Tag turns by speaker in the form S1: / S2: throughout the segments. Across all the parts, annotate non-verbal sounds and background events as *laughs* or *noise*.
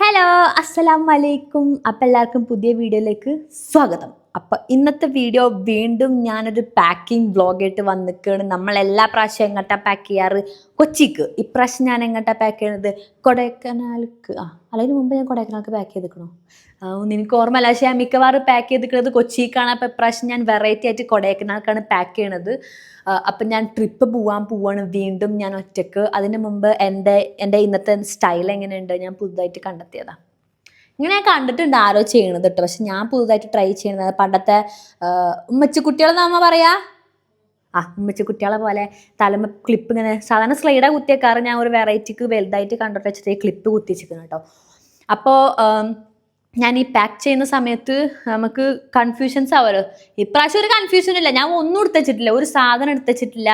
S1: Hello അസ്സലാം വലൈക്കും അപ്പം എല്ലാവർക്കും പുതിയ വീഡിയോയിലേക്ക് സ്വാഗതം. അപ്പം ഇന്നത്തെ വീഡിയോ വീണ്ടും ഞാനൊരു പാക്കിംഗ് വ്ളോഗായിട്ട് വന്നിക്കാണ്. നമ്മൾ എല്ലാ പ്രാവശ്യം എങ്ങോട്ടാ പാക്ക് ചെയ്യാറ്? കൊച്ചിക്ക്. ഇപ്രാവശ്യം ഞാൻ എങ്ങോട്ടാ പാക്ക് ചെയ്യണത്? കൊടൈക്കനാൽക്ക്. ആ അതിന് മുമ്പ് ഞാൻ കൊടൈക്കനാൽക്ക് പാക്ക് ചെയ്തിക്കണോ? എനിക്ക് ഓർമ്മയില്ല. പക്ഷേ ഞാൻ മിക്കവാറും പാക്ക് ചെയ്തിരിക്കുന്നത് കൊച്ചിക്കാണ്. അപ്പോൾ ഇപ്രാവശ്യം ഞാൻ വെറൈറ്റി ആയിട്ട് കൊടൈക്കനാൽക്കാണ് പാക്ക് ചെയ്യണത്. അപ്പം ഞാൻ ട്രിപ്പ് പോവാൻ പോവാണ് വീണ്ടും ഞാൻ ഒറ്റയ്ക്ക്. അതിന് മുമ്പ് എന്റെ എന്റെ ഇന്നത്തെ സ്റ്റൈൽ എങ്ങനെയുണ്ട്? ഞാൻ പുതുതായിട്ട് കണ്ടെത്തിയതാ. ഇങ്ങനെ കണ്ടിട്ടുണ്ട് ആരോ ചെയ്യണത് കേട്ടോ പക്ഷെ ഞാൻ പുതുതായിട്ട് ട്രൈ ചെയ്യണത് പണ്ടത്തെ ഉമ്മച്ചിക്കുട്ടികളെന്ന് അമ്മ പറയാ? ആ ഉമ്മച്ചിക്കുട്ടികളെ പോലെ തലമ ക്ലിപ്പ് ഇങ്ങനെ സാധാരണ സ്ലൈഡാ കുത്തിയേക്കാറ് ഞാൻ ഒരു വെറൈറ്റിക്ക് വലുതായിട്ട് കണ്ടിട്ട് വെച്ചിട്ട് ക്ലിപ്പ് കുത്തിച്ചിരിക്കുന്നു കേട്ടോ അപ്പോൾ ഞാൻ ഈ പാക്ക് ചെയ്യുന്ന സമയത്ത് നമുക്ക് കൺഫ്യൂഷൻസ് ആവുമല്ലോ ഇപ്രാവശ്യം ഒരു കൺഫ്യൂഷൻ ഇല്ല. ഞാൻ ഒന്നും എടുത്തുവച്ചിട്ടില്ല ഒരു സാധനം എടുത്തുവച്ചിട്ടില്ല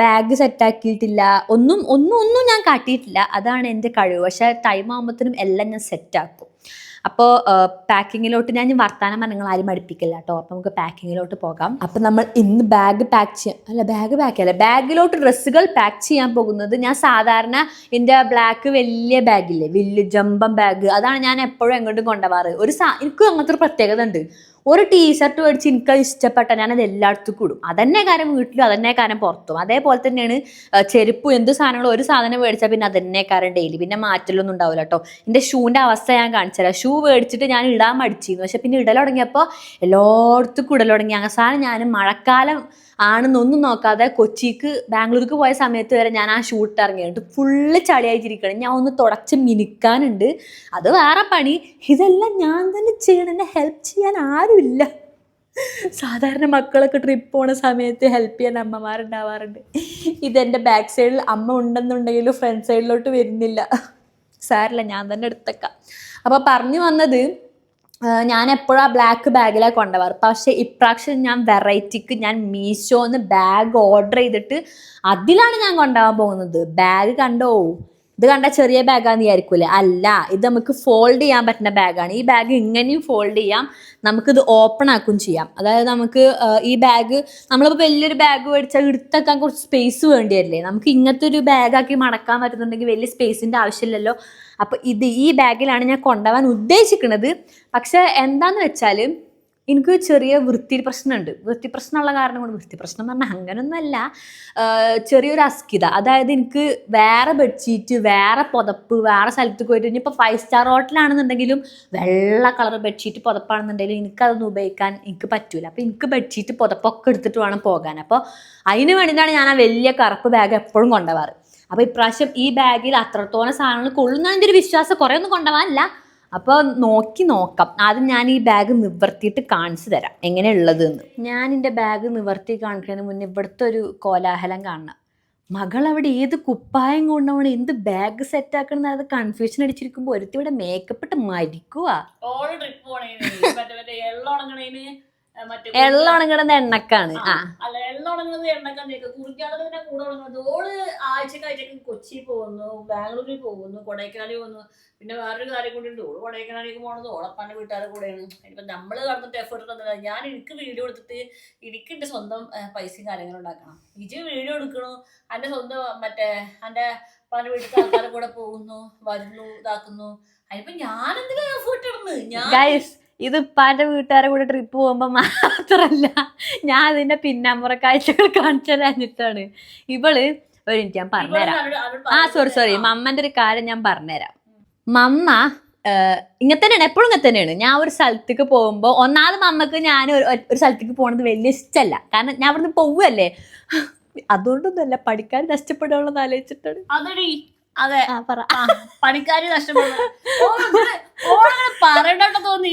S1: ബാഗ് സെറ്റാക്കിയിട്ടില്ല ഒന്നും ഒന്നും ഒന്നും ഞാൻ കാട്ടിയിട്ടില്ല. അതാണ് എന്റെ കഴിവ്. പക്ഷേ ടൈം ആകുമ്പോഴത്തേനും എല്ലാം ഞാൻ സെറ്റാക്കും അപ്പോൾ പാക്കിങ്ങിലോട്ട് ഞാൻ വർത്തമാനം വർത്താനം പറഞ്ഞ നിങ്ങൾ ആരും അടുപ്പിക്കില്ല കേട്ടോ. അപ്പോൾ നമുക്ക് പാക്കിങ്ങിലോട്ട് പോകാം. അപ്പോൾ നമ്മൾ ഇന്ന് ബാഗ് പാക്ക് ചെയ്യാം. അല്ല ബാഗ് പാക്ക് അല്ല. ബാഗിലോട്ട് ഡ്രസ്സുകൾ പാക്ക് ചെയ്യാൻ പോകുന്നത് ഞാൻ സാധാരണ എന്റെ ബ്ലാക്ക് വലിയ ബാഗില്ലേ വലിയ ജമ്പം ബാഗ് അതാണ് ഞാൻ എപ്പോഴും എങ്ങോട്ടും കൊണ്ടുപോകാറ്. ഒരു സാ എനിക്ക് അങ്ങനത്തെ ഒരു പ്രത്യേകത ഉണ്ട്. ഒരു ടീഷർട്ട് മേടിച്ച് എനിക്ക് ഇഷ്ടപ്പെട്ട ഞാനത് എല്ലായിടത്തും കൂടും അതന്നെ കാര്യം വീട്ടിലും അതന്നെ കാര്യം പുറത്തും. അതേപോലെ തന്നെയാണ് ചെരുപ്പും എന്ത് സാധനങ്ങളും ഒരു സാധനം മേടിച്ചാൽ പിന്നെ അതന്നെ കാര്യം ഡെയിലി പിന്നെ മാറ്റലൊന്നും ഉണ്ടാവില്ല കേട്ടോ എന്റെ ഷൂവിന്റെ അവസ്ഥ ഞാൻ കാണിച്ചുതരാം ഷൂ മേടിച്ചിട്ട് ഞാൻ ഇടാൻ മടിച്ചിരുന്നു. പക്ഷെ പിന്നെ ഇടൽ തുടങ്ങിയപ്പോൾ എല്ലായിടത്തും കൂടുതൽ തുടങ്ങി അവസാനം ഞാൻ മഴക്കാലം ആണെന്നൊന്നും നോക്കാതെ കൊച്ചിക്ക് ബാംഗ്ലൂർക്ക് പോയ സമയത്ത് വരെ ഞാൻ ആ ഷൂട്ട് ഇറങ്ങിയിട്ട് ഫുള്ള് ചളിയായിട്ടിരിക്കണം ഞാൻ ഒന്ന് തുടച്ച് മിനുക്കാനുണ്ട്. അത് വേറെ പണി. ഇതെല്ലാം ഞാൻ തന്നെ ചെയ്യണം. എന്നെ ഹെൽപ്പ് ചെയ്യാൻ ആരുമില്ല. സാധാരണ മക്കളൊക്കെ ട്രിപ്പ് പോണ സമയത്ത് ഹെൽപ്പ് ചെയ്യാൻ അമ്മമാരുണ്ടാവാറുണ്ട്. ഇതെന്റെ ബാക്ക് സൈഡിൽ അമ്മ ഉണ്ടെന്നുണ്ടെങ്കിലും ഫ്രണ്ട് സൈഡിലോട്ട് വരുന്നില്ല. സാരില്ല ഞാൻ തന്നെ എടുത്തേക്കാം. അപ്പോൾ പറഞ്ഞു വന്നത് ഞാൻ എപ്പോഴും ആ ബ്ലാക്ക് ബാഗിലാണ് കൊണ്ടുപോകാറ് പക്ഷേ ഇപ്രാവശ്യം ഞാൻ വെറൈറ്റിക്ക് ഞാൻ മീഷോന്ന് ബാഗ് ഓർഡർ ചെയ്തിട്ട് അതിലാണ് ഞാൻ കൊണ്ടുപോകാൻ പോകുന്നത്. ബാഗ് കണ്ടോ? ഇത് കണ്ട ചെറിയ ബാഗാന്ന് വിചാരിക്കൂലേ? അല്ല ഇത് നമുക്ക് ഫോൾഡ് ചെയ്യാൻ പറ്റുന്ന ബാഗാണ് ഈ ബാഗ് ഇങ്ങനെയും ഫോൾഡ് ചെയ്യാം. നമുക്കിത് ഓപ്പൺ ആക്കും ചെയ്യാം. അതായത് നമുക്ക് ഈ ബാഗ് നമ്മളിപ്പോൾ വലിയൊരു ബാഗ് മേടിച്ചാൽ എടുത്തേക്കാൻ കുറച്ച് സ്പേസ് വേണ്ടി വരില്ലേ? നമുക്ക് ഇങ്ങനത്തെ ഒരു ബാഗാക്കി മടക്കാൻ പറ്റുന്നുണ്ടെങ്കിൽ വലിയ സ്പേസിന്റെ ആവശ്യമില്ലല്ലോ. അപ്പോൾ ഇത് ഈ ബാഗിലാണ് ഞാൻ കൊണ്ടുപോകാൻ ഉദ്ദേശിക്കുന്നത്. പക്ഷെ എന്താന്ന് വെച്ചാൽ എനിക്ക് ചെറിയ വൃത്തി പ്രശ്നമുണ്ട്. വൃത്തി പ്രശ്നമുള്ള കാരണം കൊണ്ട് വൃത്തി പ്രശ്നം എന്ന് പറഞ്ഞാൽ അങ്ങനൊന്നുമല്ല. ചെറിയൊരു അസ്കിത. അതായത് എനിക്ക് വേറെ ബെഡ്ഷീറ്റ് വേറെ പുതപ്പ് വേറെ സ്ഥലത്ത് പോയിട്ട് ഇനിയിപ്പോൾ ഫൈവ് സ്റ്റാർ ഹോട്ടലാണെന്നുണ്ടെങ്കിലും വെള്ള കളർ ബെഡ്ഷീറ്റ് പുതപ്പാണെന്നുണ്ടെങ്കിലും എനിക്കതൊന്നും ഉപയോഗിക്കാൻ എനിക്ക് പറ്റൂല. അപ്പോൾ എനിക്ക് ബെഡ്ഷീറ്റ് പുതപ്പൊക്കെ എടുത്തിട്ട് വേണം പോകാൻ. അപ്പോൾ അതിന് വേണ്ടിയിട്ടാണ് ഞാൻ ആ വലിയ കറുപ്പ് ബാഗ് എപ്പോഴും കൊണ്ടുപോകാറ്. അപ്പോൾ ഇപ്രാവശ്യം ഈ ബാഗിൽ അത്രത്തോളം സാധനങ്ങൾ കൊള്ളുന്ന എന്റെ ഒരു വിശ്വാസം കുറേ ഒന്നും കൊണ്ടുപോകാനില്ല അപ്പോൾ നോക്കി നോക്കാം. ആദ്യം ഞാൻ ഈ ബാഗ് നിവർത്തിയിട്ട് കാണിച്ചു തരാം. എങ്ങനെയുള്ളത് എന്ന് ഞാൻ എന്റെ ബാഗ് നിവർത്തി കാണിക്കുന്നതിന് മുന്നേ ഇവിടുത്തെ ഒരു കോലാഹലം കാണണം. മകൾ അവിടെ ഏത് കുപ്പായം കൊണ്ടാണ് എന്ത് ബാഗ് സെറ്റ് ആക്കണം അത് കൺഫ്യൂഷൻ അടിച്ചിരിക്കുമ്പോൾ ഒരുത്തി ഇവിടെ മേക്കപ്പ് ഇട്ട് മരിക്കുക
S2: എള്ള
S1: എണ്ണക്കാണ്.
S2: അല്ല എള്ള ഉണങ്ങുന്നത് എണ്ണക്കാൻ നീക്ക് കുറിക്കാതെ കൂടെ ഉണങ്ങുന്നത്? ഓൾ ആഴ്ച ആഴ്ചക്ക് കൊച്ചി പോകുന്നു ബാംഗ്ലൂരിൽ പോകുന്നു കൊടൈക്കനാലിൽ പോകുന്നു. പിന്നെ വേറൊരു കാര്യം കൂടി ഉണ്ട്. ഓൾ കൊടൈക്കനാലിലേക്ക് പോണത് ഓളപ്പാന്റെ വീട്ടുകാരുടെ കൂടെയാണ്. ഇപ്പൊ നമ്മൾ നടന്നിട്ട് എഫേർട്ട് തന്നില്ല ഞാൻ എനിക്ക് വീഡിയോ എടുത്തിട്ട് എനിക്ക് എന്റെ സ്വന്തം പൈസ പൈസയും കാര്യങ്ങളും ഉണ്ടാക്കണം. ഇജ് വീഡിയോ എടുക്കണു. എന്റെ സ്വന്തം മറ്റേ എന്റെ പല വീട്ടിലെ ആൾക്കാരുടെ കൂടെ പോകുന്നു വരുന്നു ഇതാക്കുന്നു. അതിപ്പോ ഞാൻ എന്തിനാ എഫേർട്ട് ഇടുന്നത് ഞാൻ
S1: ഇത് ഇപ്പാന്റെ വീട്ടുകാരെ കൂടെ ട്രിപ്പ് പോകുമ്പോൾ മാത്രമല്ല ഞാൻ അതിന്റെ പിന്നാമ്പുറ കാഴ്ചകൾ കാണിച്ചു തരാഞ്ഞിട്ടാണ് ഇവൾ ഒരു മിനിറ്റ് ഞാൻ പറഞ്ഞുതരാം. ആ സോറി സോറി
S2: മമ്മന്റെ
S1: മമ്മന്റെ ഒരു കാര്യം ഞാൻ പറഞ്ഞുതരാം. മമ്മ ഇങ്ങനെ തന്നെയാണ് എപ്പോഴും ഇങ്ങനെ തന്നെയാണ്. ഞാൻ ഒരു സ്ഥലത്തേക്ക് പോകുമ്പോൾ ഒന്നാമത് മമ്മക്ക് ഞാൻ ഒരു സ്ഥലത്തേക്ക് പോകുന്നത് വലിയ ഇഷ്ടമല്ല കാരണം ഞാൻ അവിടുന്ന് പോവുകയല്ലേ. അതുകൊണ്ടൊന്നുമല്ല പഠിക്കാൻ നഷ്ടപ്പെടുകയുള്ളൂ ആലോചിച്ചിട്ടാണ്.
S2: അതെടി അതെ. പണിക്കാരി തോന്നി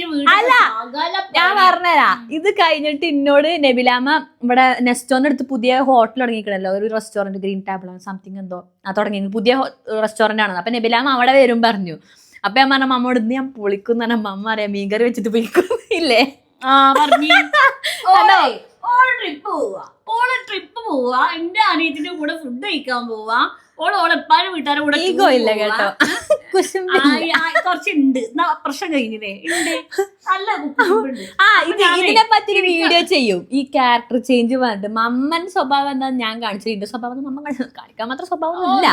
S1: ഞാൻ പറഞ്ഞുതരാ ഇത് കഴിഞ്ഞിട്ട് എന്നോട് നബിലാമ ഇവിടെ നെസ്റ്റോന്റെ അടുത്ത് പുതിയ ഹോട്ടൽ തുടങ്ങിക്കണല്ലോ ഒരു റെസ്റ്റോറന്റ് ഗ്രീൻ ടാബിൾ സംതിങ് എന്തോ. ആ തുടങ്ങി. പുതിയ റെസ്റ്റോറന്റ് ആണ് അപ്പൊ നബിലാമ അവിടെ വരും പറഞ്ഞു. അപ്പൊ ഞാൻ പറഞ്ഞ മമ്മോട് ഞാൻ പൊളിക്കുന്ന മമ്മ അറിയാം. മീൻകറി വെച്ചിട്ട് പൊളിക്കുന്നില്ലേ?
S2: ആ പറഞ്ഞു. ട്രിപ്പ് *laughs* പോവാ. ഓൾ ട്രിപ്പ് പോവാ. എന്റെ അനിയത്തിന്റെ കൂടെ ഫുഡ് കഴിക്കാൻ പോവാ. ഓൾ ഓളെപ്പാരും വീട്ടുകാരെ കൂടെ
S1: ഈഗോ ഇല്ല കേട്ടോ.
S2: പോവാ. കുറച്ചുണ്ട്. പ്രശ്നം കഴിഞ്ഞില്ലേ? ഉണ്ട് നല്ല
S1: ആ ഇത് ഇതിനെ പറ്റി ഒരു വീഡിയോ ചെയ്യും. ഈ ക്യാരക്ടർ ചേഞ്ച് പറഞ്ഞിട്ട് മമ്മൻ സ്വഭാവം എന്താ ഞാൻ കാണിച്ചു. ഇതിന്റെ സ്വഭാവം മമ്മ കാണിക്കാൻ മാത്രം സ്വഭാവം ഇല്ല.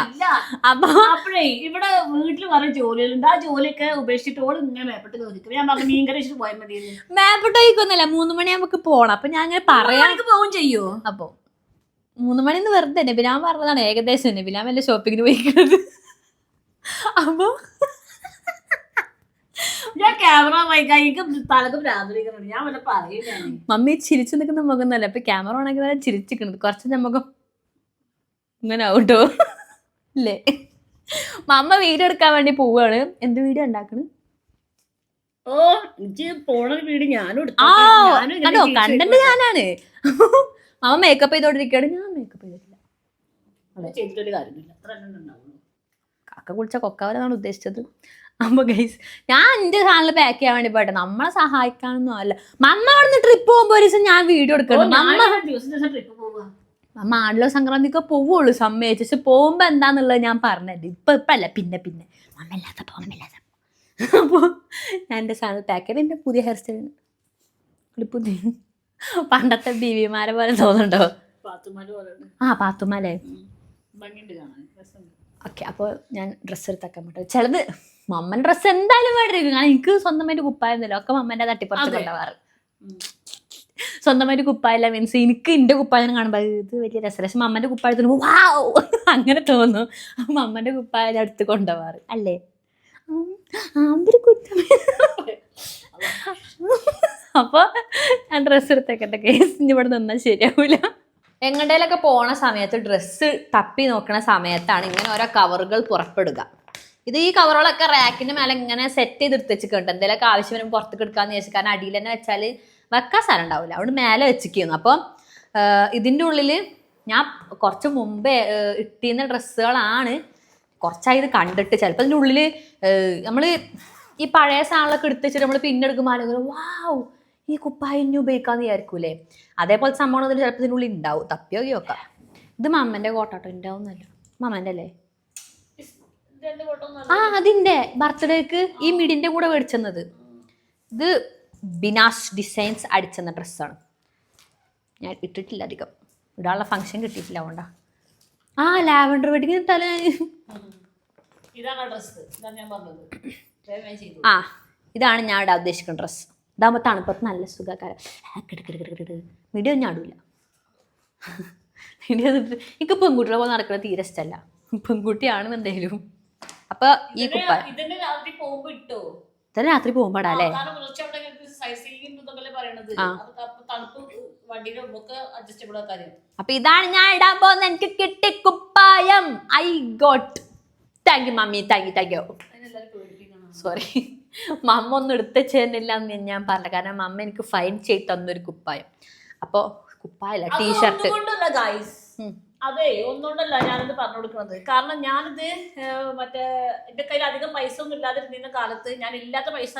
S1: അപ്പൊ
S2: അപ്പഴേ ഇവിടെ വീട്ടിൽ കുറെ ജോലികളുണ്ട്. ആ ജോലിയൊക്കെ ഉപേക്ഷിച്ചിട്ട് ഓൾ ഇങ്ങനെ മേപ്പെട്ട് ചോദിക്കും. ഞാൻ പറഞ്ഞു മീൻ കറി പോയാൽ മതി
S1: മാപ്പിട്ട് ചോദിക്കൊന്നല്ല മൂന്ന് മണി നമുക്ക് പോണം. അപ്പൊ ഞാൻ അങ്ങനെ പറയാം.
S2: പോകും ചെയ്യോ?
S1: അപ്പൊ മൂന്ന് മണിന്ന് വെറുതെ നബിലാൻ പറഞ്ഞതാണ് ഏകദേശം നബിലാൻ വല്ല ഷോപ്പിങ്ങിന് പോയിക്കുന്നത് അപ്പൊ
S2: ഞാൻ ക്യാമറ തലക്ക് ഞാൻ വല്ല പറയുകയാണ്.
S1: മമ്മി ചിരിച്ചു നിൽക്കുന്ന മുഖം നല്ല അപ്പൊ ക്യാമറ ഓണാക്കി നല്ല ചിരിച്ചിരിക്കുന്നത് കുറച്ച് നമുക്ക് ഇങ്ങനെ ആവട്ടോ അല്ലേ? മമ്മ വീഡിയോ എടുക്കാൻ വേണ്ടി പോവാണ്. എന്ത് വീഡിയോ ഉണ്ടാക്കണ്?
S2: ഓ എനിക്ക് പോണ വീട് ഞാനും
S1: കണ്ടോ? കണ്ടന്റ് ഞാനാണ്. മമ്മ മേക്കപ്പ് ചെയ്തോണ്ടിരിക്കുകയാണ്. ഞാൻ മേക്കപ്പ് ചെയ്തിട്ടില്ല.
S2: ചെയ്തിട്ടൊരു കാര്യമില്ല. അത്ര
S1: കാക്ക കുളിച്ച കൊക്കാവരെന്നാണ് ഉദ്ദേശിച്ചത്. അപ്പൊ ഗൈസ് ഞാൻ എന്റെ ചാനൽ പാക്ക് ചെയ്യാൻ വേണ്ടി പോട്ടെ നമ്മളെ സഹായിക്കാനൊന്നും അല്ല മമ്മ അവിടുന്ന് ട്രിപ്പ് പോകുമ്പോ ഒരു ദിവസം ഞാൻ വീഡിയോ എടുക്കണം മമ്മ മമ്മ ആടിലോ സംക്രാന്തിക്ക് പോവുള്ളൂ സമ്മതിച്ചു. പക്ഷെ പോകുമ്പോ എന്താന്നുള്ളത് ഞാൻ പറഞ്ഞത് ഇപ്പൊ ഇപ്പൊ അല്ല പിന്നെ പിന്നെ. മമ്മ ഇല്ലാത്ത മമ്മ ഇല്ലാത്തപ്പോ. അപ്പോ ഞാൻ എന്റെ ചാനൽ പാക്ക് ചെയ്ത് എന്റെ പുതിയ ഹെയർ സ്റ്റൈൽ പുതിയ പണ്ടത്തെ ബീവിമാരെ പോലെ തോന്നുന്നുണ്ടോ? ആ
S2: പാത്തുമാലേ
S1: ഓക്കെ അപ്പോൾ ഞാൻ ഡ്രസ്സ് എടുത്താക്കാൻ പറ്റും ചിലത് മമ്മൻ ഡ്രസ്സ് എന്തായാലും വേണ്ടിയിരിക്കും. കാരണം എനിക്ക് സ്വന്തമായിട്ട് കുപ്പായൊന്നുമില്ല. ഒക്കെ മമ്മന്റെ തട്ടിപ്പുറത്ത്. കൊണ്ടുപോകാറ്. സ്വന്തമായിട്ട് കുപ്പായില്ല മീൻസ് എനിക്ക് എന്റെ കുപ്പായം കാണുമ്പോൾ ഇത് വലിയ രസം പക്ഷെ മമ്മന്റെ കുപ്പായത്തിന് വാവ് അങ്ങനെ തോന്നുന്നു അപ്പം മമ്മന്റെ കുപ്പായം അടുത്ത് കൊണ്ടുപോകാറ്. അല്ലേ? അതൊരു കുറ്റം *laughs* അപ്പോൾ ഞാൻ ഡ്രസ്സ് എടുത്തേക്കട്ടെ കേസ് ഇവിടെ നിന്നാൽ ശരിയാവില്ല എങ്ങടേലൊക്കെ പോണ സമയത്ത് ഡ്രസ്സ് തപ്പി നോക്കണ സമയത്താണ് ഇങ്ങനെ ഓരോ കവറുകൾ പുറപ്പെടുക. ഇത് ഈ കവറുകളൊക്കെ റാക്കിന്റെ മേലെ ഇങ്ങനെ സെറ്റ് ചെയ്ത് എടുത്ത് വെച്ചിട്ടുണ്ട്. എന്തെങ്കിലുമൊക്കെ ആവശ്യം വരുമ്പോൾ പുറത്തേക്ക് എടുക്കാന്ന് വിചാരിച്ചു. കാരണം അടിയിൽ തന്നെ വെച്ചാൽ വെക്കാൻ സ്ഥലം ഉണ്ടാവില്ല അവിടെ മേലെ വെച്ചിരിക്കുന്നു. അപ്പം ഇതിന്റെ ഉള്ളിൽ ഞാൻ കുറച്ച് മുമ്പേ ഇട്ടിരുന്ന ഡ്രസ്സുകളാണ് കുറച്ചായി ഇത് കണ്ടിട്ട്. ചിലപ്പോൾ ഇതിന്റെ ഉള്ളിൽ നമ്മൾ ഈ പഴയ സാധനങ്ങളൊക്കെ എടുത്ത് വെച്ചിട്ട് നമ്മൾ പിന്നെ എടുക്കുമ്പോൾ ആളുകൾ വാവ് ഈ കുപ്പായ ഇനി ഉപയോഗിക്കാന്ന് വിചാരിക്കൂലേ? അതേപോലെ സംഭവം അതിന് ചിലപ്പോൾ ഇതിനുള്ളിൽ ഉണ്ടാവും തപ്പിയോ വെക്കാം ഇത് മമ്മന്റെ കോട്ടാട്ടോ ഉണ്ടാവുന്നല്ല മമ്മന്റെ അല്ലേ? ആ അതിന്റെ ബർത്ത്ഡേക്ക് ഈ മിഡിന്റെ കൂടെ മേടിച്ചെന്നത്. ഇത് ബിനാസ് ഡിസൈൻസ് അടിച്ചെന്ന ഡ്രസ്സാണ്. ഞാൻ ഇട്ടിട്ടില്ല അധികം. ഇടാനുള്ള ഫംഗ്ഷൻ കിട്ടിയിട്ടില്ല അതുകൊണ്ടാ. ആ ലാവൻഡർ വെഡിങ് ഇട്ടാലേ
S2: ഇതാണ് ഡ്രസ്സ്. ഞാൻ പറഞ്ഞത്.
S1: ആ ഇതാണ് ഞാൻ ഇവിടെ ഉദ്ദേശിക്കുന്ന ഡ്രസ്സ് ഇതാകുമ്പോൾ തണുപ്പത്ത് നല്ല സുഖക്കാരം മിഡിയോ ഞാൻ ഇടൂല എനിക്ക് പെൺകുട്ടികളെ പോലെ നടക്കുന്നത് തീരെ ഇഷ്ടമല്ല പെൺകുട്ടിയാണെന്നുണ്ടെങ്കിലും. അപ്പൊ ഈ കുപ്പ ഇത്ര രാത്രി പോകുമ്പോടാ അല്ലേ?
S2: അപ്പൊ
S1: ഇതാണ് ഞാൻ ഇടാൻ പോകുന്നത്. എനിക്ക് കിട്ടി കുപ്പായം. I got thank you mummy thank you thank you sorry *laughs* മമ്മ ഒന്നും എടുത്ത് ചേരുന്നില്ല എന്ന് ഞാൻ പറഞ്ഞു കാരണം മമ്മ എനിക്ക് ഫൈൻ ചെയ്ത് തന്നൊരു കുപ്പായം. അപ്പോൾ കുപ്പായല്ല ടീഷർട്ട്
S2: അതെ ഒന്നുകൊണ്ടല്ല ഞാനിത് പറഞ്ഞു കൊടുക്കുന്നത്. കാരണം ഞാനിത് മറ്റേ എന്റെ കയ്യിൽ അധികം പൈസ ഒന്നും ഇല്ലാതിരുന്ന കാലത്ത് ഞാൻ ഇല്ലാത്ത പൈസ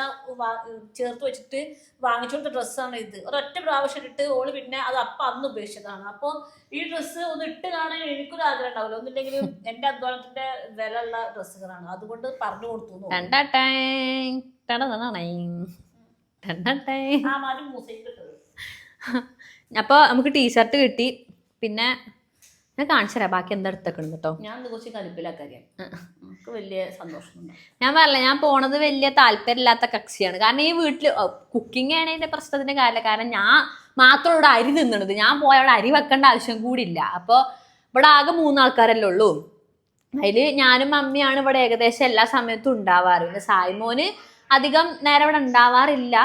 S2: ചേർത്ത് വെച്ചിട്ട് വാങ്ങിച്ചു കൊടുത്ത ഡ്രസ്സാണ് ഇത്. ഒരൊറ്റ പ്രാവശ്യം ഇട്ട് ഓൾ പിന്നെ അത് അപ്പം അന്ന് ഉപേക്ഷിച്ചതാണ്. അപ്പോൾ ഈ ഡ്രസ്സ് ഒന്ന് ഇട്ട് കാണാൻ എനിക്കൊരു ആഗ്രഹം ഉണ്ടാവില്ല. ഒന്നില്ലെങ്കിലും എന്റെ അധ്വാനത്തിന്റെ വില ഉള്ള ഡ്രസ്സുകളാണ്. അതുകൊണ്ട് പറഞ്ഞു കൊടുത്തു
S1: അപ്പോൾ നമുക്ക് ടീഷർട്ട് കിട്ടി പിന്നെ ഞാൻ കാണിച്ചു തരാം ബാക്കി എന്താ എടുത്തേക്കണം കേട്ടോ
S2: ഞാൻ കുറച്ച് കലിപ്പിലാക്കാര്യം എനിക്ക് വലിയ സന്തോഷമുണ്ട്.
S1: ഞാൻ പറഞ്ഞില്ല ഞാൻ പോണത് വലിയ താല്പര്യമില്ലാത്ത കക്ഷിയാണ്. കാരണം ഈ വീട്ടിൽ കുക്കിംഗ് ആണ് ഇതിന്റെ പ്രശ്നത്തിന്റെ കാര്യമില്ല. കാരണം ഞാൻ മാത്രം ഇവിടെ അരി തിന്നണത്. ഞാൻ പോയ അവിടെ അരി വെക്കേണ്ട ആവശ്യം കൂടി ഇല്ല അപ്പോൾ ഇവിടെ ആകെ മൂന്നാൾക്കാരല്ലേ ഉള്ളൂ. അതിൽ ഞാനും മമ്മിയാണ് ഇവിടെ ഏകദേശം എല്ലാ സമയത്തും ഉണ്ടാവാറ്. പിന്നെ സായ്മോന് അധികം നേരം ഇവിടെ ഉണ്ടാവാറില്ല.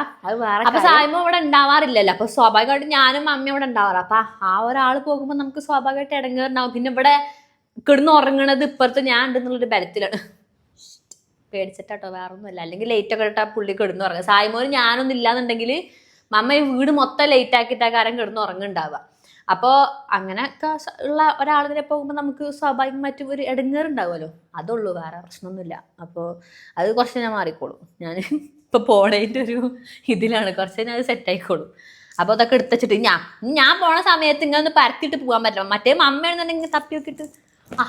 S1: അപ്പൊ സായ്മ ഇവിടെ ഉണ്ടാവാറില്ലല്ലോ. അപ്പൊ സ്വാഭാവികമായിട്ട് ഞാനും അമ്മയും ഇവിടെ ഉണ്ടാവാറ്. അപ്പൊ ആ ഒരാൾ പോകുമ്പോൾ നമുക്ക് സ്വാഭാവികമായിട്ട് ഇടങ്ങേറുണ്ടാവും. പിന്നെ ഇവിടെ കിടന്ന് ഉറങ്ങണത് ഇപ്പുറത്ത് ഞാൻ ഉണ്ടെന്നുള്ളൊരു ബലത്തിലാണ്. പേടിച്ചിട്ടാട്ടോ വേറെ ഒന്നുമല്ല അല്ലെങ്കിൽ ലേറ്റ് ഒക്കെ ഇട്ടാ പുള്ളി കിടന്ന് ഉറങ്ങുക സായ്മോന് ഞാനൊന്നും ഇല്ലാന്നുണ്ടെങ്കിൽ മമ്മ ഈ വീട് മൊത്തം ലേറ്റ് ആക്കിയിട്ടാ കാരം കിടന്ന് ഉറങ്ങുണ്ടാവുക അപ്പോൾ അങ്ങനെയൊക്കെ ഉള്ള ഒരാളിനെ പോകുമ്പോൾ നമുക്ക് സ്വാഭാവികമായിട്ടും ഒരു ഇടങ്ങേറുണ്ടാവുമല്ലോ അതുള്ളൂ വേറെ പ്രശ്നമൊന്നുമില്ല. അപ്പോൾ അത് കുറച്ച് ഞാൻ മാറിക്കോളും. ഞാൻ ഇപ്പോൾ പോണതിന്റെ ഒരു ഇതിലാണ്. കുറച്ച് ഞാൻ അത് സെറ്റ് ആയിക്കോളൂ അപ്പോൾ അതൊക്കെ എടുത്തുവെച്ചിട്ട് ഞാൻ ഞാൻ പോണ സമയത്ത് ഇങ്ങനെ ഒന്ന് പരത്തിയിട്ട് പോകാൻ പറ്റില്ല. മറ്റേ മമ്മയാണെന്നുണ്ടെങ്കിൽ തപ്പി നോക്കിയിട്ട് ആ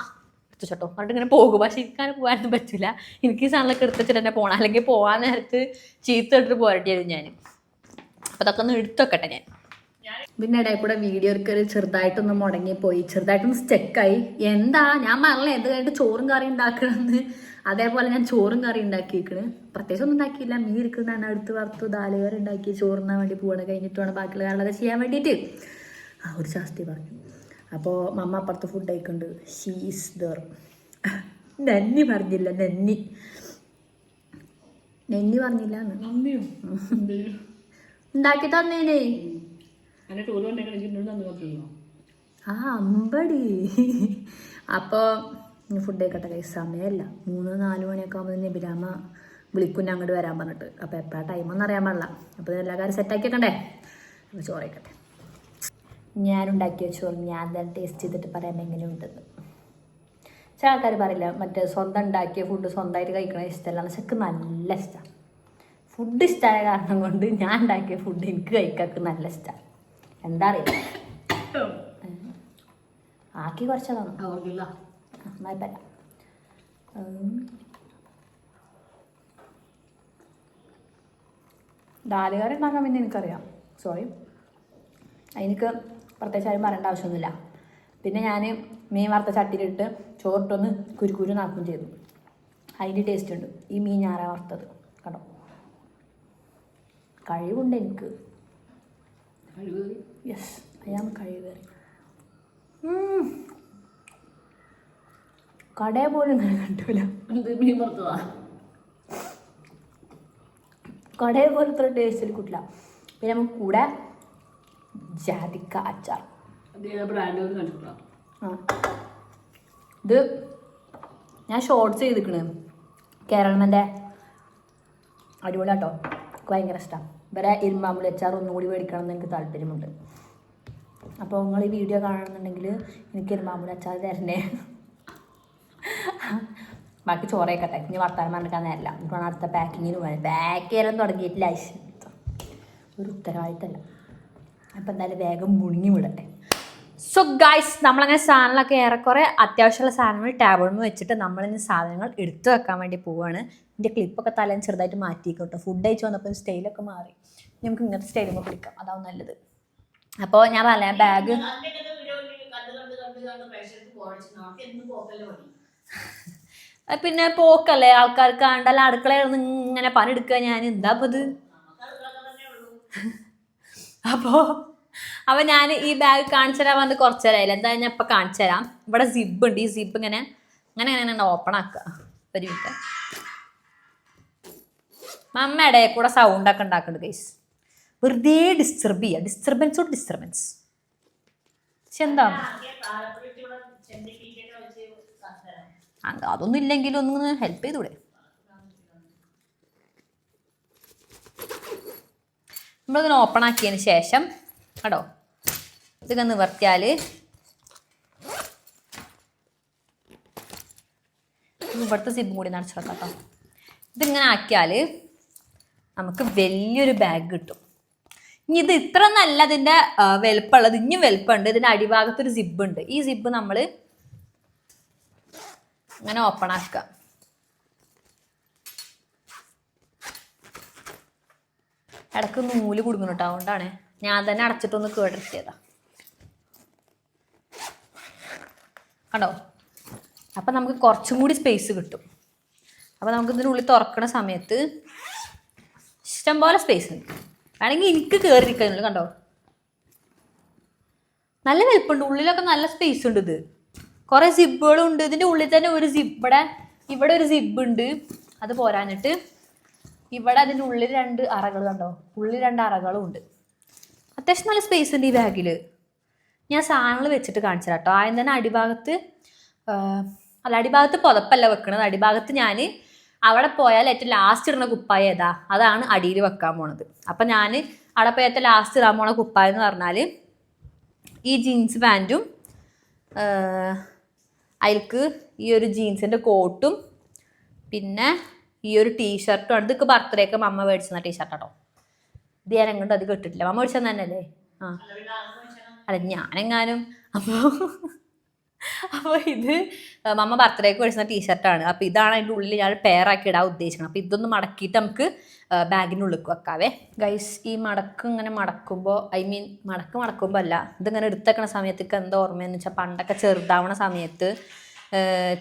S1: എടുത്തു കേട്ടോ എന്നിട്ട് ഇങ്ങനെ പോകും. പക്ഷെ എനിക്കങ്ങനെ പോകാനൊന്നും പറ്റില്ല. എനിക്ക് ഈ സാധനങ്ങളൊക്കെ എടുത്ത് തന്നെ പോകണം അല്ലെങ്കിൽ പോകാൻ നേരത്ത് ചീത്ത ഇട്ടിട്ട് പോരട്ടിയായിരുന്നു ഞാൻ അപ്പോൾ അതൊക്കെ ഒന്ന് എടുത്തു വെക്കട്ടെ ഞാൻ. പിന്നെ ഇടയിൽ കൂടെ വീഡിയോ ഒക്കെ ഒരു ചെറുതായിട്ടൊന്ന് മുടങ്ങിപ്പോയി. ചെറുതായിട്ടൊന്ന് സ്റ്റെക്കായി എന്താ? ഞാൻ പറഞ്ഞില്ല എന്ത് കഴിഞ്ഞിട്ട് ചോറും കറി ഉണ്ടാക്കണമെന്ന് അതേപോലെ ഞാൻ ചോറും കറി ഉണ്ടാക്കിയിരിക്കണ് പ്രത്യേകിച്ച് ഒന്നും ഉണ്ടാക്കിയില്ല. മീൻ ഇരിക്കുന്നതാണ് അടുത്ത് വറുത്തു ദാൽ കറി ഉണ്ടാക്കി ചോറിനാൻ വേണ്ടി പോകണം കഴിഞ്ഞിട്ട് വേണം ബാക്കിയുള്ള കാര്യങ്ങളൊക്കെ ചെയ്യാൻ വേണ്ടിയിട്ട് ആ ഒരു ശാസ്തി പറഞ്ഞു. അപ്പോൾ മമ്മ അപ്പുറത്ത് ഫുഡ് കഴിക്കുന്നുണ്ട്. ഷീസ് ദർ നന്നി പറഞ്ഞില്ല നന്നി നന്നി പറഞ്ഞില്ല ഉണ്ടാക്കി തന്നേനേ.
S2: നോക്കിയോ
S1: ആ അമ്പടി. അപ്പോൾ ഫുഡ് കഴിക്കട്ടെ കൈ സമയമല്ല മൂന്ന് നാല് മണിയൊക്കെ ആകുമ്പോൾ നബിരാമ വിളിക്കും അങ്ങോട്ട് വരാൻ പറഞ്ഞിട്ട്. അപ്പോൾ എപ്പോഴാ ടൈമൊന്നും അറിയാൻ പാടില്ല. അപ്പോൾ എല്ലാ കാര്യം സെറ്റാക്കി വെക്കണ്ടേ? അപ്പോൾ ചോറ് കഴിക്കട്ടെ. ഞാനുണ്ടാക്കിയ ചോറ് ഞാൻ തന്നെ ടേസ്റ്റ് ചെയ്തിട്ട് പറയാൻ എങ്ങനെയുണ്ടെന്ന്. ചില ആൾക്കാർ പറയില്ല മറ്റേ സ്വന്തം ഉണ്ടാക്കിയ ഫുഡ് സ്വന്തമായിട്ട് കഴിക്കണ ഇഷ്ടമല്ല. പക്ഷെ നല്ല ഇഷ്ടമാണ് ഫുഡ് ഇഷ്ടമായ കാരണം കൊണ്ട് ഞാൻ ഉണ്ടാക്കിയ ഫുഡ് എനിക്ക് കഴിക്കാൻ നല്ല ഇഷ്ടമാണ് എന്താ അറിയില്ല ആക്കി കുറച്ചതാണ്. ദാലുകാരൻ ഉണ്ടാക്കാൻ പിന്നെ എനിക്കറിയാം. സോറി എനിക്ക് പ്രത്യേകിച്ച് ആരും പറയേണ്ട ആവശ്യമൊന്നുമില്ല. പിന്നെ ഞാൻ മീൻ വറുത്ത ചട്ടിയിലിട്ട് ചോറിട്ടൊന്ന് കുരുക്കുരു നാക്കും ചെയ്തു. അതിന്റെ ടേസ്റ്റ് ഉണ്ട്. ഈ മീൻ ഞാറാ വറുത്തത്. കണ്ടോ? കഴിവുണ്ട് എനിക്ക്. യെസ് കഴിവേറി കടയിൽ പോലും ഞാൻ കണ്ടില്ല
S2: എന്ത്? മീൻ പുറത്തതാ
S1: കടയിൽ പോലും ഇത്ര ടേസ്റ്റിൽ കിട്ടില്ല. പിന്നെ നമുക്ക് കൂടെ ജാതിക്ക അച്ചാർ. ആ. ഇത് ഞാൻ ഷോർട്ട്സ് ചെയ്തിക്കണ്. കേരളമന്റെ അടിപൊളിയാട്ടോ. എനിക്ക് ഭയങ്കര ഇഷ്ടമാണ് ഇവരെ ഇരുമ്പാമ്പുളി അച്ചാർ ഒന്നുകൂടി മേടിക്കണം എന്ന് എനിക്ക് താല്പര്യമുണ്ട്. അപ്പോൾ നിങ്ങൾ ഈ വീഡിയോ കാണണമെന്നുണ്ടെങ്കിൽ എനിക്ക് ഇരുമ്പാമ്പുളി അച്ചാർ തരണേ ബാക്കി ചോറേക്കട്ടെ. ഇനി വർത്താനം പറഞ്ഞിരിക്കാൻ നേരല്ല. എനിക്കാണ് അടുത്ത പാക്കിങ്ങിന് പോകാൻ. പാക്ക് ചെയ്യാൻ തുടങ്ങിയിട്ടില്ല. ഒരു ഉത്തരവാദിത്തമല്ല അപ്പം എന്തായാലും വേഗം മുഴുങ്ങി വിടട്ടെ. സോ ഗൈസ് നമ്മളങ്ങനെ സാധനങ്ങളൊക്കെ ഏറെക്കുറെ അത്യാവശ്യമുള്ള സാധനങ്ങൾ ടേബിളിൽ വെച്ചിട്ട് നമ്മളിന്ന് സാധനങ്ങൾ എടുത്തു വെക്കാൻ വേണ്ടി പോവുകയാണ് എന്റെ ക്ലിപ്പൊക്കെ തലേന്ന് ചെറുതായിട്ട് മാറ്റിയേക്കും കേട്ടോ ഫുഡ് അയച്ചു വന്നപ്പോൾ സ്റ്റൈലൊക്കെ മാറി. നമുക്ക് ഇങ്ങനത്തെ സ്റ്റൈലൊക്കെ പിടിക്കാം. അതാവും നല്ലത്. അപ്പോൾ ഞാൻ പറയാം ബാഗ് പിന്നെ പോക്കല്ലേ? ആൾക്കാർക്ക് കണ്ടല്ല അടുക്കളയിൽ നിന്ന് ഇങ്ങനെ പണിയെടുക്കുക. ഞാൻ എന്താ അപ്പോൾ ഇത്? *laughs* അപ്പോൾ അപ്പോൾ ഞാൻ ഈ ബാഗ് കാണിച്ചു തരാൻ വന്ന് കുറച്ച് നേരമായില്ല എന്തായാലും ഞാൻ ഇപ്പം കാണിച്ചു തരാം. ഇവിടെ സിബ് ഉണ്ട്. ഈ സിബ് ഇങ്ങനെ അങ്ങനെ അങ്ങനെ ഓപ്പൺ ആക്കുക ഒരു മിനിറ്റ് മമ്മ ഇടയിൽ കൂടെ സൗണ്ടൊക്കെ ഉണ്ടാക്കുന്നുണ്ട് ഗൈസ് വെറുതെ ഡിസ്റ്റർബ് ചെയ്യുക ഡിസ്റ്റർബൻസ് പക്ഷെ എന്താ?
S2: എന്താണ്
S1: അങ്ങ് അതൊന്നും ഇല്ലെങ്കിലും ഒന്ന് ഹെൽപ്പ് ചെയ്തൂടെ? നമ്മളിങ്ങനെ ഓപ്പൺ ആക്കിയതിന് ശേഷം കേട്ടോ ഇതൊക്കെ നിവർത്തിയാൽ ഇവിടുത്തെ സിബും കൂടി നടച്ചു കേട്ടോ. ഇതിങ്ങനെ ആക്കിയാൽ നമുക്ക് വലിയൊരു ബാഗ് കിട്ടും. ഇനി ഇത് ഇത്ര നല്ല ഇതിന്റെ വലുപ്പമുള്ളത് ഇനിയും വലുപ്പമുണ്ട്. ഇതിന്റെ അടിഭാഗത്തൊരു സിബ് ഉണ്ട്. ഈ സിബ് നമ്മൾ അങ്ങനെ ഓപ്പൺ ആക്കുക. ഇടയ്ക്ക് നൂൽ കുടുങ്ങുന്നു കേട്ടോ അതുകൊണ്ടാണ്. ഞാൻ തന്നെ അടച്ചിട്ടൊന്ന് കേട്ടിരുത്തിയതാ കണ്ടോ? അപ്പം നമുക്ക് കുറച്ചും കൂടി സ്പേസ് കിട്ടും. അപ്പം നമുക്ക് ഇതിനുള്ളിൽ തുറക്കണ സമയത്ത് ഇഷ്ടംപോലെ സ്പേസ് ഉണ്ട്. വേണമെങ്കിൽ എനിക്ക് കയറിയിരിക്കുന്നുള്ളൂ കണ്ടോ? നല്ല വലിപ്പമുണ്ട്. ഉള്ളിലൊക്കെ നല്ല സ്പേസ് ഉണ്ട് ഇത്. കുറേ സിബുകളും ഉണ്ട്. ഇതിന്റെ ഉള്ളിൽ തന്നെ ഒരു സിബ് ഇവിടെ ഇവിടെ ഒരു സിബ് ഉണ്ട്. അത് പോരാഞ്ഞിട്ട് ഇവിടെ അതിന്റെ ഉള്ളിൽ രണ്ട് അറകൾ കണ്ടോ? ഉള്ളിൽ രണ്ട് അറകളും ഉണ്ട്. അത്യാവശ്യം നല്ല സ്പേസ് ഉണ്ട് ഈ ബാഗിൽ ഞാൻ സാധനങ്ങൾ വെച്ചിട്ട് കാണിച്ചു കേട്ടോ ആദ്യം തന്നെ അടിഭാഗത്ത് അല്ല അടിഭാഗത്ത് പുതപ്പല്ല വെക്കണത്. അടിഭാഗത്ത് ഞാൻ അവിടെ പോയാൽ ഏറ്റവും ലാസ്റ്റ് ഇടുന്ന കുപ്പായ ഏതാ? അതാണ് അടിയിൽ വെക്കാൻ പോണത്. അപ്പം ഞാൻ അവിടെ പോയി ഏറ്റവും ലാസ്റ്റ് ഇടാൻ പോണ കുപ്പായ എന്ന് പറഞ്ഞാൽ ഈ ജീൻസ് പാന്റും അതിൽക്ക് ഈ ഒരു ജീൻസിന്റെ കോട്ടും പിന്നെ ഈ ഒരു ടീഷർട്ടും ആണ് ഇതൊക്കെ ബർത്ത്ഡേക്ക് മമ്മ മേടിച്ചെന്ന ടീഷർട്ടാട്ടോ ഞാൻ എങ്ങോട്ടും അത് കിട്ടിട്ടില്ല. മമ്മ മേടിച്ചത് തന്നെയല്ലേ? ആ.
S2: അല്ല
S1: ഞാനെങ്ങാനും അപ്പോൾ *laughs* അപ്പോൾ ഇത് അമ്മ ബർത്ത്ഡേക്ക് മേടിച്ച ടീഷർട്ടാണ്. അപ്പോൾ ഇതാണ് അതിന്റെ ഉള്ളിൽ ഞാൻ പെയറാക്കി ഇടാൻ ഉദ്ദേശിക്കുന്നത് അപ്പോൾ ഇതൊന്ന് മടക്കിയിട്ട് നമുക്ക് ബാഗിനുള്ളിൽ വെക്കാവേ. ഗൈസ് ഈ മടക്ക് ഇങ്ങനെ മടക്കുമ്പോൾ ഐ മീൻ മടക്ക് മടക്കുമ്പോൾ അല്ല ഇതിങ്ങനെ എടുത്തേക്കണ സമയത്തേക്ക് എന്താ ഓർമ്മയെന്ന് വെച്ചാൽ പണ്ടൊക്കെ ചെറുതാവണ സമയത്ത്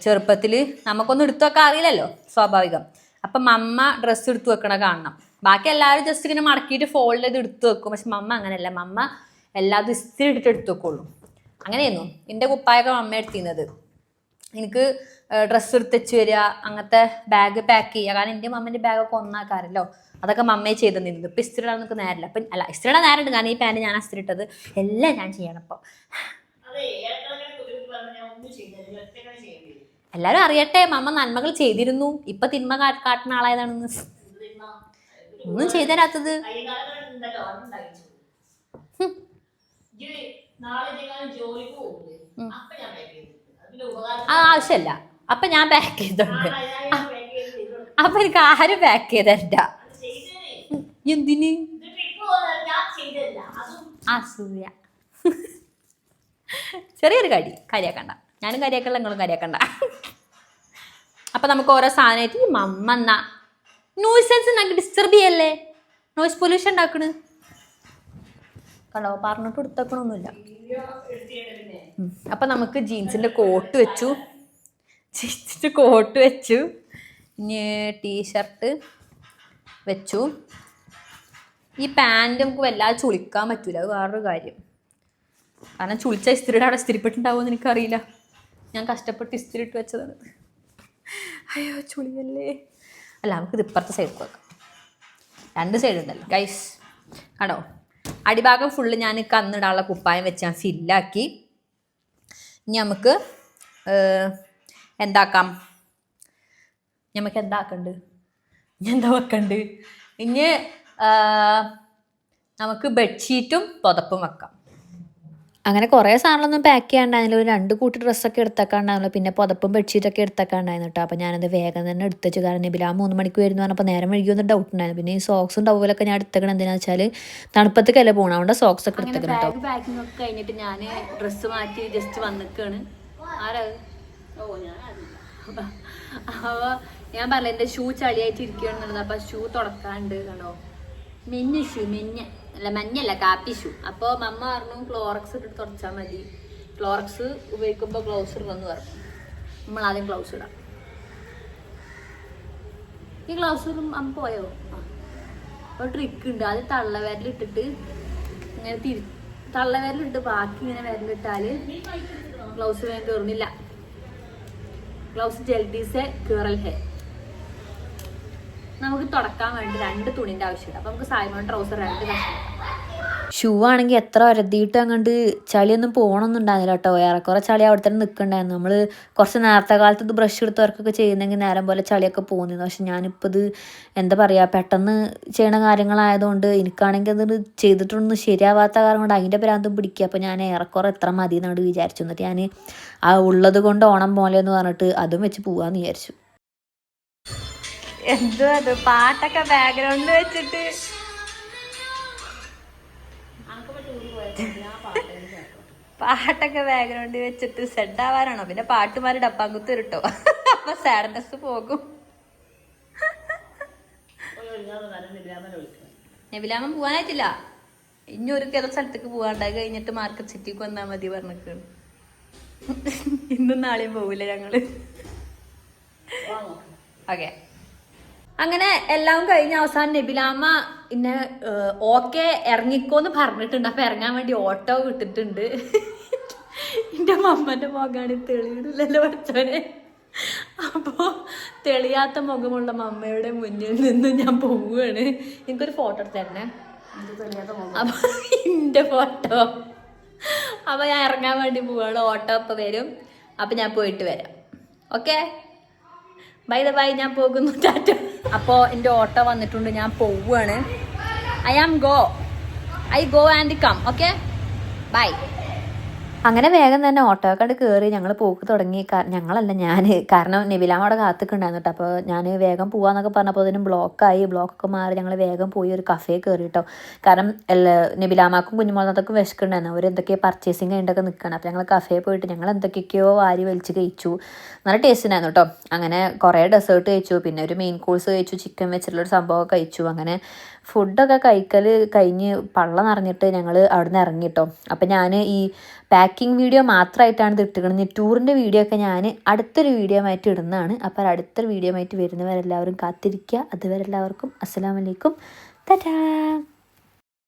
S1: ചെറുപ്പത്തിൽ നമുക്കൊന്നും എടുത്തു വെക്കാൻ അറിയില്ലല്ലോ സ്വാഭാവികം. അപ്പം അമ്മ ഡ്രസ്സ് എടുത്തു വെക്കണ കാണണം. ബാക്കി എല്ലാവരും ജസ്റ്റ് ഇങ്ങനെ മടക്കിയിട്ട് ഫോൾഡ് ചെയ്ത് എടുത്തു വെക്കും. പക്ഷെ മമ്മ അങ്ങനെയല്ല. മമ്മ എല്ലാതും ഇസ്തിരി ഇട്ടിട്ട് എടുത്തു വെക്കുള്ളൂ. അങ്ങനെയായിരുന്നു. എന്റെ കുപ്പായൊക്കെ മമ്മ എടുത്തിരുന്നത്. എനിക്ക് ഡ്രസ്സ് എടുത്തുവെച്ച് വരിക അങ്ങനത്തെ ബാഗ് പാക്ക് ചെയ്യുക. കാരണം എന്റെ മമ്മന്റെ ബാഗൊക്കെ ഒന്നാക്കാറല്ലോ. അതൊക്കെ മമ്മയെ ചെയ്ത് നിന്നത് ഇപ്പം ഇസ്തിരി ഇടാൻ നമുക്ക് നേരമില്ല. അപ്പം അല്ല ഇസ്തിരി ഇടാൻ നേരമുണ്ട്. കാരണം ഈ പാന്റ് ഞാൻ ഇസ്തിരി ഇട്ടത്. എല്ലാം ഞാൻ ചെയ്യണം
S2: അപ്പോൾ
S1: എല്ലാവരും അറിയട്ടെ. മമ്മ നന്മകൾ ചെയ്തിരുന്നു. ഇപ്പം തിന്മ കാട്ടുന്ന ആളായതാണെന്ന് ഒന്നും ചെയ്തരാത്തത്. ആ ആവശ്യമല്ല അപ്പൊ ഞാൻ പാക്ക് ചെയ്തോണ്ട്. അപ്പം എനിക്ക് ആരും പാക്ക് ചെയ്തരണ്ട. എന്തിന്? അസൂയ ചെറിയൊരു കടി. കരിയാക്കണ്ട. ഞാനും കരിയാക്കണ്ട നിങ്ങളും കരിയാക്കണ്ട. അപ്പം നമുക്ക് ഓരോ സാധനമായിട്ട് മമ്മ എന്നാ ന്യൂസൻസ് നമുക്ക് ഡിസ്റ്റർബ് ചെയ്യല്ലേ? നോയ്സ് പൊല്യൂഷൻ ഉണ്ടാക്കണ് കണ്ടോ? പറഞ്ഞിട്ട് എടുത്തേക്കണമൊന്നുമില്ല. അപ്പം നമുക്ക് ജീൻസിന്റെ കോട്ട് വെച്ചു. ജീൻസിന്റെ കോട്ട് വെച്ചു. ഇനി ടീഷർട്ട് വെച്ചു. ഈ പാന്റ് നമുക്ക് വല്ലാതെ ചുളിക്കാൻ പറ്റൂല. അത് വേറൊരു കാര്യം. കാരണം ചുളിച്ച ഇസ്തിരിയുടെ അവിടെ ഇസ്തിരിപ്പെട്ടുണ്ടാവുമെന്ന് എനിക്കറിയില്ല. ഞാൻ കഷ്ടപ്പെട്ട് ഇസ്തിരി ഇട്ട് വെച്ചതാണ്. അയ്യോ ചുളിയല്ലേ? അല്ല നമുക്കിത് ഇപ്പുറത്തെ സൈഡ് വെക്കാം. രണ്ട് സൈഡ് ഉണ്ടല്ലോ. ഗൈസ് കണ്ടോ? അടിഭാഗം ഫുള്ള് ഞാൻ കന്നിടാനുള്ള കുപ്പായം വെച്ച് ഞാൻ ഫില്ലാക്കി ഇനി നമുക്ക് എന്താക്കാം? നമുക്ക് എന്താക്കണ്ട് ഇനി എന്താ വെക്കണ്ട്? ഇനി നമുക്ക് ബെഡ്ഷീറ്റും പുതപ്പും വെക്കാം. അങ്ങനെ കുറേ സാധനങ്ങളൊന്നും പാക്ക് ചെയ്യാണ്ടായിരുന്നില്ല ഒരു രണ്ട് കൂട്ടി ഡ്രസ്സൊക്കെ എടുത്തേക്കാണ്ടായിരുന്നില്ല പിന്നെ പുതപ്പും ബെഡ്ഷീറ്റൊക്കെ എടുത്തേക്കാണ്ടായിരുന്നു കേട്ടോ അപ്പോൾ ഞാനത് വേഗം തന്നെ എടുത്തുവെച്ചു. കാരണം നബില ആ മൂന്ന് മണിക്ക് വരുന്നു പറഞ്ഞപ്പോൾ നേരം വൈകിയൊന്നും ഡൗട്ട് ഉണ്ടായിരുന്നു. പിന്നെ ഈ സോക്സും ടവലൊക്കെ ഞാൻ എടുത്തേക്കണം എന്തിനാ വെച്ചാൽ തണുപ്പത്തേക്കല്ലേ പോകണം അതുകൊണ്ട് സോക്സ് ഒക്കെ എടുത്തേക്കണം കേട്ടോ പാക്കിംഗ് കഴിഞ്ഞിട്ട് ഞാൻ ഡ്രസ്സ് മാറ്റി ജസ്റ്റ് വന്നിക്കാണ്. ആരാ
S2: ഓ ഞാൻ
S1: അപ്പോൾ ഞാൻ പറഞ്ഞ എന്റെ ഷൂ ചളിയായിട്ട് ഇരിക്കുകയാണെന്നുള്ളത് അപ്പോൾ ഷൂ തുടക്കാണ്ട് കണ്ടോ? മെഞ്ഞ ഷൂ മെഞ്ഞ അല്ല മഞ്ഞല്ല കാപ്പി ഷൂ അപ്പോൾ മമ്മ പറഞ്ഞു ക്ലോറക്സ് ഇട്ടിട്ട് തുടച്ചാൽ മതി. ക്ലോറക്സ് ഉപയോഗിക്കുമ്പോൾ ഗ്ലൗസ് ഇടണമെന്ന് പറഞ്ഞു നമ്മൾ ആദ്യം ഗ്ലൗസ് ഇടാം. ഈ ഗ്ലൗസ് ഇടും അമ്മ പോയോ? അപ്പോൾ ട്രിക്ക് ഉണ്ട്. അത് തള്ളവരലിട്ടിട്ട് ഇങ്ങനെ തിരി തള്ളവരലിട്ട് ബാക്കി ഇങ്ങനെ വരലിട്ടാൽ ഗ്ലൗസ് വേഗം കയറുന്നില്ല ഗ്ലൗസ് ജൽദീസെ കീറൽ ഹെ. നമുക്ക് തുടക്കാൻ വേണ്ടി രണ്ട് തുണിന്റെ ആവശ്യമുണ്ട്. അപ്പൊ നമുക്ക് സൈമൺ ട്രൗസർ രണ്ട് കഷ്ണം ഷൂ ആണെങ്കിൽ എത്ര ഒരതിയിട്ട് അങ്ങോട്ട് ചളിയൊന്നും പോകണമൊന്നും ഉണ്ടായിരുന്നില്ല കേട്ടോ. ഏറെക്കുറെ ചളി അവിടെ തന്നെ നിൽക്കണ്ടായിരുന്നു നമ്മൾ കുറച്ച് നേരത്തെ കാലത്ത് ഇത് ബ്രഷ് എടുത്തവർക്കൊക്കെ ചെയ്യുന്നെങ്കിൽ നേരം പോലെ ചളിയൊക്കെ പോകുന്നിരുന്നു പക്ഷെ ഞാനിപ്പോൾ ഇത് എന്താ പറയുക പെട്ടെന്ന് ചെയ്യണ കാര്യങ്ങളായതുകൊണ്ട് എനിക്കാണെങ്കിൽ അത് ചെയ്തിട്ടൊന്നും ശരിയാവാത്ത കാരണം കൊണ്ട് അതിന്റെ ഭ്രാന്തും പിടിക്കുക. അപ്പോൾ ഞാൻ ഏറെക്കുറെ എത്ര മതി എന്നോട് വിചാരിച്ചു. എന്നിട്ട് ഞാൻ ആ ഉള്ളത് കൊണ്ട് ഓണം പോലെ എന്ന് പറഞ്ഞിട്ട് അതും വെച്ച് പോവാന്ന് വിചാരിച്ചു. എന്തോ അത് പാട്ടൊക്കെ ബാക്ക്ഗ്രൗണ്ടിൽ വെച്ചിട്ട്.
S2: പാട്ടൊക്കെ
S1: ബാക്ക്ഗ്രൗണ്ടിൽ വെച്ചിട്ട് സെഡ് ആവാനാണോ? പിന്നെ പാട്ടുമാര് ഡപ്പാങ്കുത്ത് ഇരുട്ടോ അപ്പൊ സാഡ്നെസ് പോകും. നെബിലാമൻ പോവാനായിട്ടില്ല. ഇനി ഒരു ഏതോ സ്ഥലത്തേക്ക് പോവാണ്ടായി കഴിഞ്ഞിട്ട് മാർക്കറ്റ് സിറ്റിക്ക് വന്നാൽ മതി പറഞ്ഞിട്ട് ഇന്നും നാളെയും പോവില്ല
S2: ഞങ്ങൾ.
S1: ഓക്കെ. അങ്ങനെ എല്ലാം കഴിഞ്ഞ അവസാനം നബിലാമ്മ ഇന്നെ ഓക്കെ ഇറങ്ങിക്കോന്ന് പറഞ്ഞിട്ടുണ്ട്. അപ്പൊ ഇറങ്ങാൻ വേണ്ടി ഓട്ടോ വിട്ടിട്ടുണ്ട്. എന്റെ മമ്മന്റെ മുഖമാണ് തെളിയിടില്ലല്ലോ പഠിച്ചവനെ അപ്പോ തെളിയാത്ത മുഖമുള്ള മമ്മയുടെ മുന്നിൽ നിന്ന് ഞാൻ പോവുകയാണ് എനിക്കൊരു ഫോട്ടോ എടുത്തരണേ അപ്പൊ എന്റെ ഫോട്ടോ. അപ്പൊ ഞാൻ ഇറങ്ങാൻ വേണ്ടി പോവാണ്. ഓട്ടോ അപ്പൊ വരും. അപ്പൊ ഞാൻ പോയിട്ട് വരാം. ഓക്കെ? ബൈ ദ ബൈ ഞാൻ പോകുന്നു. ടാറ്റ. അപ്പോൾ എന്റെ ഓട്ടോ വന്നിട്ടുണ്ട് ഞാൻ പോവുകയാണ്. I am go I go and come okay bye അങ്ങനെ വേഗം തന്നെ ഓട്ടോക്കാട് കയറി ഞങ്ങൾ പോക്ക് തുടങ്ങി. ഞങ്ങളല്ല ഞാൻ കാരണം നബിലാമ അവിടെ കാത്തിക്കുണ്ടായിരുന്നു കേട്ടോ അപ്പോൾ ഞാൻ വേഗം പോവാന്നൊക്കെ പറഞ്ഞപ്പോൾ അതിന് ബ്ലോക്കായി. ബ്ലോക്കൊക്കെ മാറി ഞങ്ങൾ വേഗം പോയി ഒരു കഫേ കയറി കേട്ടോ കാരണം എല്ലാ നബിലാമാക്കും കുഞ്ഞുമോളത്തൊക്കെ വിശക്കുണ്ടായിരുന്നു. അവർ എന്തൊക്കെയോ പർച്ചേസിങ് കഴിഞ്ഞിട്ടൊക്കെ നിൽക്കണം അപ്പോൾ ഞങ്ങൾ കഫേ പോയിട്ട് ഞങ്ങൾ എന്തൊക്കെയൊക്കെയോ വാരി വലിച്ച് കഴിച്ചു. നല്ല ടേസ്റ്റിനായിരുന്നു കേട്ടോ അങ്ങനെ കുറേ ഡെസേർട്ട് കഴിച്ചു. പിന്നെ ഒരു മെയിൻ കോഴ്സ് കഴിച്ചു. ചിക്കൻ വെച്ചിട്ടുള്ള ഒരു സംഭവം കഴിച്ചു. അങ്ങനെ ഫുഡൊക്കെ കഴിക്കൽ കഴിഞ്ഞ് പള്ള നിറഞ്ഞിട്ട് ഞങ്ങൾ അവിടെ നിന്ന് ഇറങ്ങി കേട്ടോ അപ്പം ഞാൻ ഈ പാക്കിംഗ് വീഡിയോ മാത്രമായിട്ടാണ് ഇട്ടിരിക്കുന്നത്. ടൂറിന്റെ വീഡിയോ ഒക്കെ ഞാൻ അടുത്തൊരു വീഡിയോ ആയിട്ട് ഇടുന്നതാണ്. അപ്പോൾ അടുത്തൊരു വീഡിയോ ആയിട്ട് വരുന്നവരെല്ലാവരും കാത്തിരിക്കുക. അതുവരെ എല്ലാവർക്കും വലൈക്കും തറ്റാ